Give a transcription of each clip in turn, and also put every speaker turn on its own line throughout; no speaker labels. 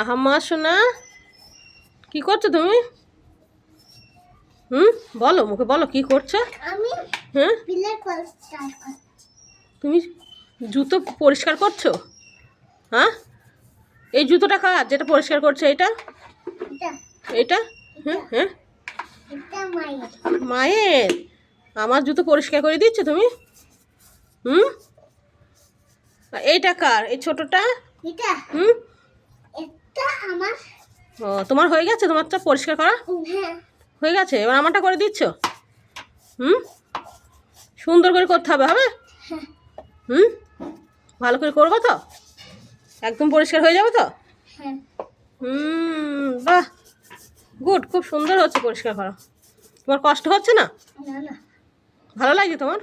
আহা মা শোনা কি করছ তুমি? হুম বলো মুখে বলো কি করছ?
আমি
হ্যাঁ তুমি জুতো পরিষ্কার করছ? হ্যাঁ? এই জুতোটা কার? যেটা পরিষ্কার করছ এটা?
এটা।
হ্যাঁ? হ্যাঁ
মায়ের।
আমার জুতো পরিষ্কার করে দিচ্ছ তুমি? হুম? এইটা কার? এই ছোটটা? হুম? ও তোমার হয়ে গেছে? তোমারটা পরিষ্কার করা?
হ্যাঁ।
হয়ে গেছে? এবার আমারটা করে দিচ্ছ? হুম? সুন্দর করে করতে হবে হবে?
হ্যাঁ।
হুম? ভালো করে করব তো? একদম পরিষ্কার হয়ে যাবে তো?
হ্যাঁ।
হুম বাহ! গুড খুব সুন্দর হচ্ছে পরিষ্কার করা। তোমার কষ্ট হচ্ছে না? ভালো লাগছে তোমার?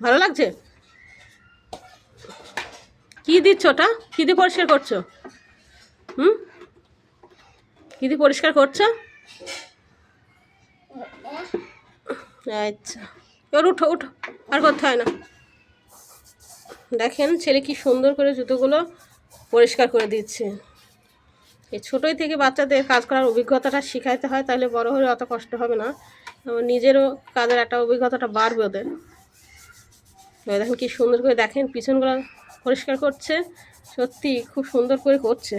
ভালো লাগছে? কি দিচ্ছ ওটা? কী দিয়ে পরিষ্কার করছ? হুম? দিয়ে পরিষ্কার করছ? আচ্ছা। এবার উঠো উঠো। আর করতে হয় না। দেখেন ছেলে কি সুন্দর করে জুতোগুলো পরিষ্কার করে দিচ্ছে। এই ছোটোই থেকে বাচ্চাদের কাজ করার অভিজ্ঞতাটা শিখাইতে হয়, তাহলে বড় হলে অত কষ্ট হবে না। নিজেরও কাজের একটা অভিজ্ঞতাটা বাড়বে ওদের। দেখেন কি সুন্দর করে দেখেন, পিছনগুলো পরিষ্কার করছে। সত্যি খুব সুন্দর করে করছে।